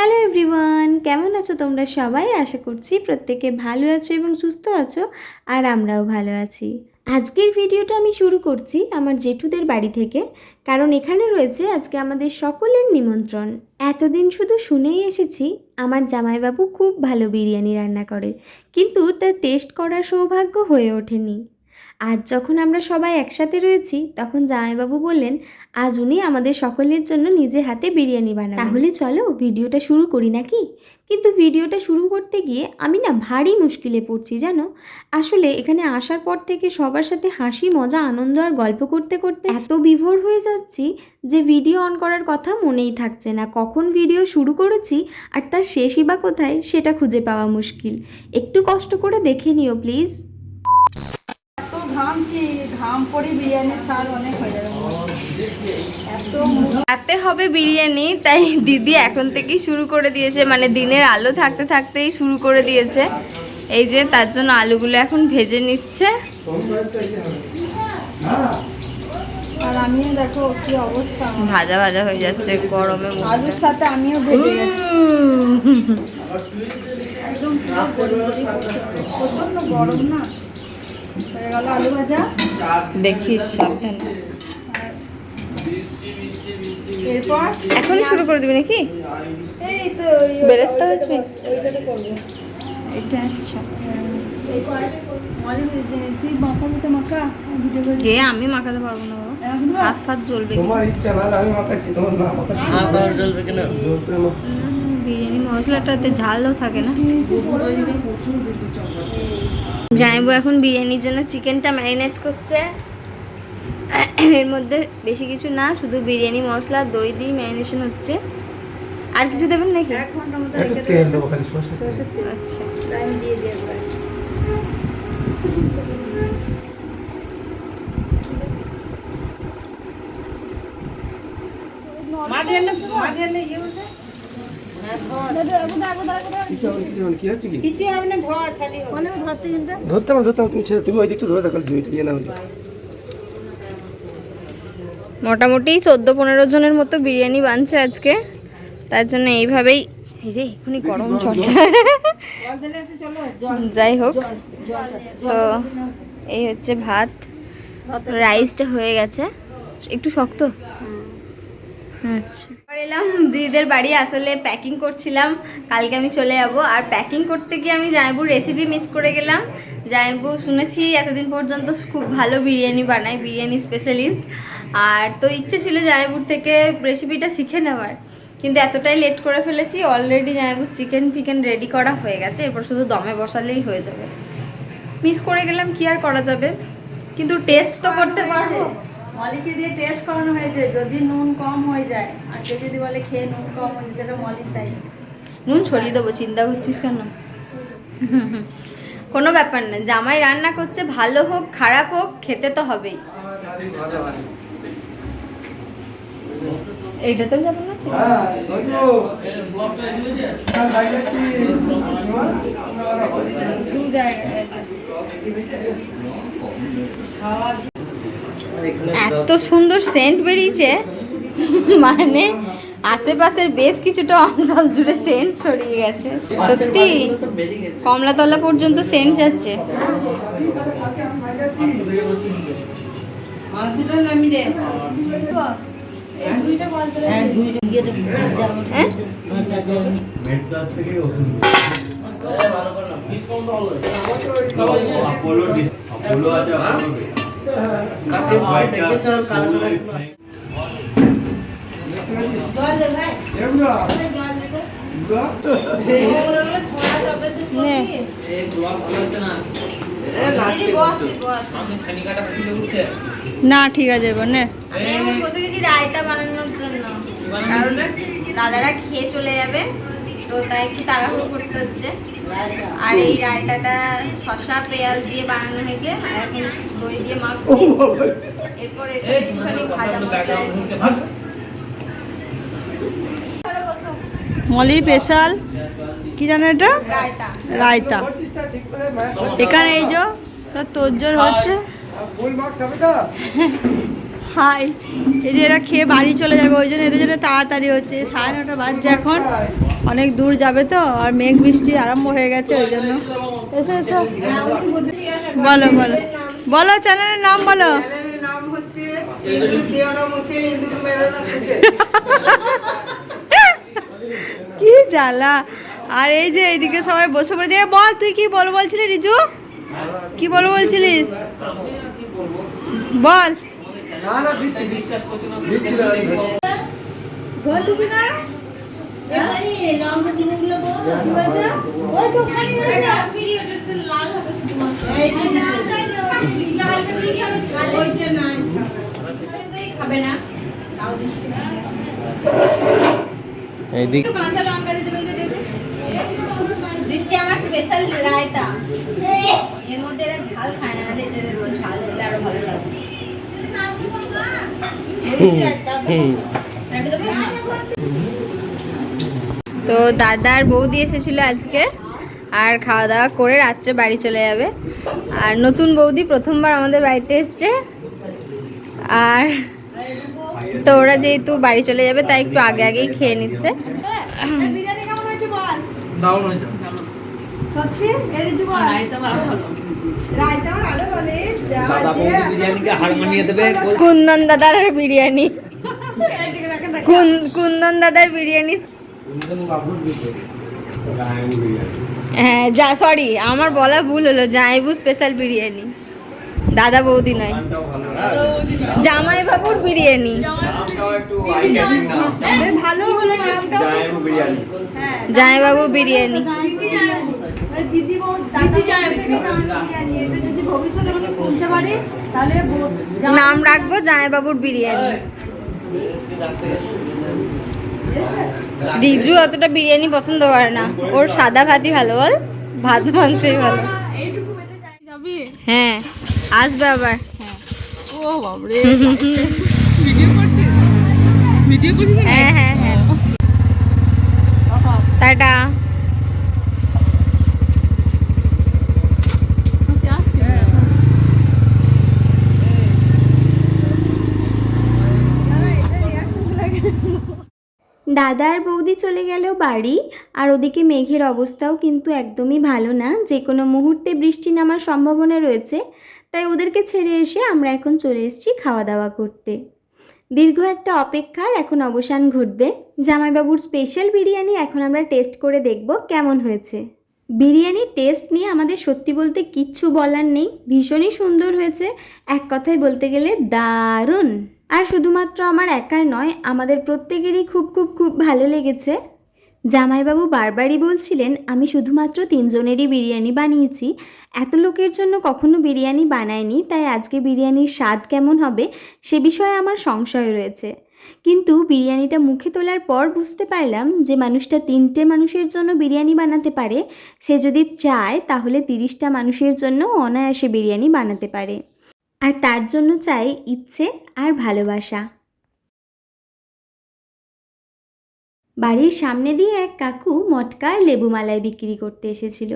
Hello everyone কেমন আছো তোমরা সবাই? আশা করছি প্রত্যেকে ভালো আছো এবং সুস্থ আছো, আর আমরাও ভালো আছি। আজকের ভিডিওটা আমি শুরু করছি আমার জেঠুদের বাড়ি থেকে, কারণ এখানে রয়েছে আজকে আমাদের সকলের নিমন্ত্রণ। এতদিন শুধু শুনেই এসেছি, আমার জামাইবাবু খুব ভালো বিরিয়ানি রান্না করে, কিন্তু তার টেস্ট করার সৌভাগ্য হয়ে ওঠেনি। আজ যখন আমরা সবাই একসাথে রয়েছি, তখন জামাইবাবু বললেন, আজ উনি আমাদের সকলের জন্য নিজে হাতে বিরিয়ানি বানাবেন। তাহলে চলো ভিডিওটা শুরু করি নাকি? কিন্তু ভিডিওটা শুরু করতে গিয়ে আমি না ভারী মুশকিলে পড়ছি, জানো? আসলে এখানে আসার পর থেকে সবার সাথে হাসি, মজা, আনন্দ আর গল্প করতে করতে এত বিভোর হয়ে যাচ্ছি যে ভিডিও অন করার কথা মনেই থাকছে না। কখন ভিডিও শুরু করেছি আর তার শেষই বা কোথায়, সেটা খুঁজে পাওয়া মুশকিল। একটু কষ্ট করে দেখে নিও, প্লিজ। ঘামছি ঘাম বিরিয়ানির স্বাদ অনেক হয়ে যাবে। এত রাতে হবে বিরিয়ানি তাই দিদি এখন থেকেই শুরু করে দিয়েছে মানে দিনের আলো থাকতে থাকতেই শুরু করে দিয়েছে এই যে তার জন্য আলুগুলো এখন ভেজে নিচ্ছে আর আমিও দেখো কি অবস্থা ভাজা ভাজা হয়ে যাচ্ছে গরমে। আলুর সাথে আমিও ভেজে গেছি একদম। প্রচণ্ড গরম না হয়ে গেল আলু ভাজা। দেখিস সাবধানে। এরপর এখনই শুরু করে দিবি নাকি? এই তো বেরেস্তা হয়েছে? ওইটাতে করব। এটা আচ্ছা। কে আমি মাখাতে পারব না। এখন হাত ফাত জ্বলবে তোমার ইচ্ছা না আমি মাখাচ্ছি তোমার না মাখাচ্ছি। হাত আর জ্বলবে কেন? জোর করে মাখো। উম, বিরিয়ানি মশলাটাতে ঝালও থাকে না। জামাইবু এখন বিরিয়ানির জন্য চিকেনটা ম্যারিনেট করছে। এর মধ্যে বেশি কিছু না শুধু বিরিয়ানি মশলা দই দিয়ে ম্যারিনেশন হচ্ছে। আর কিছু দেবেন নাকি? এক ঘণ্টার মতো একটু রেখে তেল দেবো দেবো খালি সরষের তেল। সরষের তেল। আচ্ছা। আমি দিয়ে দিই ধরতে কিন্তু ধরতে আমার ধরতে আমার, তুমি ছেড়ে- তুমি ওই দিকটা ধরে দেখো দুইটা ইয়ে না হলে মোটামুটি চোদ্দ পনেরো জনের মতো বিরিয়ানি বানছে আজকে। তার জন্য এইভাবেই এই রে এখনই গরম যাই হোক তো এই হচ্ছে ভাত। রাইসটা হয়ে গেছে। একটু শক্ত? আচ্ছা। এলাম, দিদিদের বাড়ি আসলে প্যাকিং করছিলাম, কালকে আমি চলে যাব। আর প্যাকিং করতে গিয়ে আমি জামাইবুর রেসিপি মিস করে গেলাম। জামাইবু শুনেছি এতদিন পর্যন্ত খুব ভালো বিরিয়ানি বানায়, বিরিয়ানি স্পেশালিস্ট আর তো ইচ্ছে ছিল জামাইবুর থেকে রেসিপিটা শিখে নেওয়ার। কিন্তু এতটাই লেট করে ফেলেছি অলরেডি জামাইবুর চিকেন ফিকেন রেডি করা হয়ে গেছে। এরপর শুধু দমে বসালেই হয়ে যাবে। মিস করে গেলাম, কি আর করা যাবে? কিন্তু টেস্ট তো করতে পারব। মলিকে দিয়ে টেস্ট করানো হয়েছে যদি নুন কম হয়ে যায় আর কেউ যদি বলে খেয়ে নুন কম হয়েছে সেটা মলির তাই নুন ছড়িয়ে দেবো চিন্তা করছিস কেন কোনো ব্যাপার না জামাই রান্না করছে ভালো হোক খারাপ হোক খেতে তো হবেই যাবেন না হ্যাঁ, তো। হ্যাঁ। দু জায়গায় এত সুন্দর সেন্ট বেরিয়েছে। মানে আশেপাশের বেশ কিছুটা অঞ্চল জুড়ে সেন্ট ছড়িয়ে গেছে। সত্যি, কমলাতলা পর্যন্ত সেন্ট যাচ্ছে। হ্যাঁ। নে, ঠিক আছে, এবার আমি এখন গেছি রায়তা বানানোর জন্য কারণ দাদারা খেয়ে চলে যাবে, তো তাই একটু তাড়াহুড়ো করতে হচ্ছে। আর এই রায়তাটা শসা পেঁয়াজ দিয়ে বানানো হয়েছে আর এখন দই দিয়ে মাখছি এরপর এসে একটুখানি ভাজা মশলা মলির স্পেশাল। কি জানো এটা? রায়তা। এখানে এই যে তোর জোর হচ্ছে। হাই এই যে এরা খেয়ে বাড়ি চলে যাবে, ওই জন্য এদের জন্য তাড়াতাড়ি হচ্ছে। সাড়ে নটা বাজছে এখন, অনেক দূর যাবে তো, আর মেঘ বৃষ্টি আরম্ভ হয়ে গেছে, ওই জন্য। এসো এসো। বলো বলো। বলো, চ্যানেলের নাম বলো। কি জ্বালা। আর এই যে এইদিকে সবাই বসে পড়েছে বল, তুই কি বল বলছিলি, রিজু? কি বল। বলছিলিস বল। বলছিস না? এইদিক কাঁচা লঙ্কা দিতে বলতে দেবে। দিচ্ছি আমার স্পেশাল রায়তা। এর মধ্যে এরা ঝাল খায় না নাহলে এটার ঝাল দিলে আরও ভালো লাগবে তো দাদার বৌদি এসেছিল আজকে আর খাওয়া দাওয়া করে রাত্রে বাড়ি চলে যাবে। আর নতুন বৌদি প্রথমবার আমাদের বাড়িতে এসছে। আর তো ওরা যেহেতু বাড়ি চলে যাবে তাই একটু আগে আগেই খেয়ে নিচ্ছে। সত্যি কুন্দন দাদার বিরিয়ানি। কুন- কুন্দন দাদার বিরিয়ানি। হ্যাঁ যা সরি আমার বলা ভুল হলো জামাইবু স্পেশাল বিরিয়ানি। দাদা বৌদি নয়। জামাই বাবুর বিরিয়ানি। বেশ ভালো হলো হ্যাঁ জামাই বাবু বিরিয়ানি। মানে দিদি বউ দাদা থেকে জামাই বিরিয়ানি এটা যদি ভবিষ্যতে কোনো খুলতে পারি তাহলে নাম রাখব জামাই বাবুর বিরিয়ানি রিজু অতটা বিরিয়ানি পছন্দ করে না। ওর সাদা ভাতই ভালো বল? ভাত মাংসই ভালো। হ্যাঁ আসবে আবার। ও বাবরে ভিডিও করছিস? ভিডিও করছিস হ্যাঁ হ্যাঁ হ্যাঁ। টাটা। দাদা আর বৌদি চলে গেলেও বাড়ি, আর ওদিকে মেঘের অবস্থাও কিন্তু একদমই ভালো না। যে কোনো মুহূর্তে বৃষ্টি নামার সম্ভাবনা রয়েছে, তাই ওদেরকে ছেড়ে এসে আমরা এখন চলে এসেছি খাওয়া দাওয়া করতে। দীর্ঘ একটা অপেক্ষার এখন অবসান ঘটবে। জামাইবাবুর স্পেশাল বিরিয়ানি এখন আমরা টেস্ট করে দেখব কেমন হয়েছে। বিরিয়ানির টেস্ট নিয়ে আমাদের সত্যি বলতে কিচ্ছু বলার নেই, ভীষণই সুন্দর হয়েছে। এক কথায় বলতে গেলে দারুণ! আর শুধুমাত্র আমার একার নয়, আমাদের প্রত্যেকেরই খুব খুব খুব ভালো লেগেছে। জামাইবাবু বারবারই বলছিলেন, আমি শুধুমাত্র তিনজনেরই বিরিয়ানি বানিয়েছি। এত লোকের জন্য কখনো বিরিয়ানি বানায়নি তাই আজকে বিরিয়ানির স্বাদ কেমন হবে সে বিষয়ে আমার সংশয় রয়েছে। কিন্তু বিরিয়ানিটা মুখে তোলার পর বুঝতে পারলাম যে মানুষটা তিনটে মানুষের জন্য বিরিয়ানি বানাতে পারে। সে যদি চায়, তাহলে তিরিশটা মানুষের জন্য অনায়াসে বিরিয়ানি বানাতে পারে। আর তার জন্য চাই ইচ্ছে আর ভালোবাসা। বাড়ির সামনে দিয়ে এক কাকু মটকা আর লেবু মালাই বিক্রি করতে এসেছিল।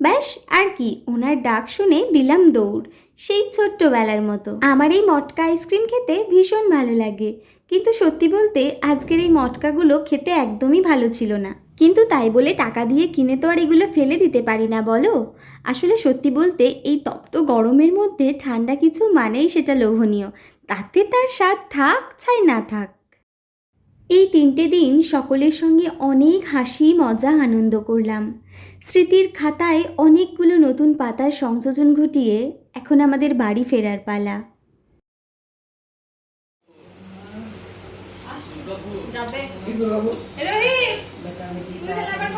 ব্যাস, আর কি, ওনার ডাক শুনে দিলাম দৌড়, সেই ছোট্টবেলার মতো। আমার এই মটকা আইসক্রিম খেতে ভীষণ ভালো লাগে, কিন্তু সত্যি বলতে আজকের এই মটকাগুলো খেতে একদমই ভালো ছিল না। কিন্তু তাই বলে টাকা দিয়ে কিনে তো আর এগুলো ফেলে দিতে পারি না, বলো? আসলে সত্যি বলতে এই তপ্ত গরমের মধ্যে ঠান্ডা কিছু মানেই সেটা লোভনীয়। তাতে তার স্বাদ থাক ছাই না থাক। এই তিনটে দিন সকলের সঙ্গে অনেক হাসি, মজা, আনন্দ করলাম। স্মৃতির খাতায় অনেকগুলো নতুন পাতার সংযোজন ঘটিয়ে এখন আমাদের বাড়ি ফেরার পালা। পাঁচ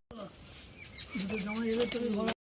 জমা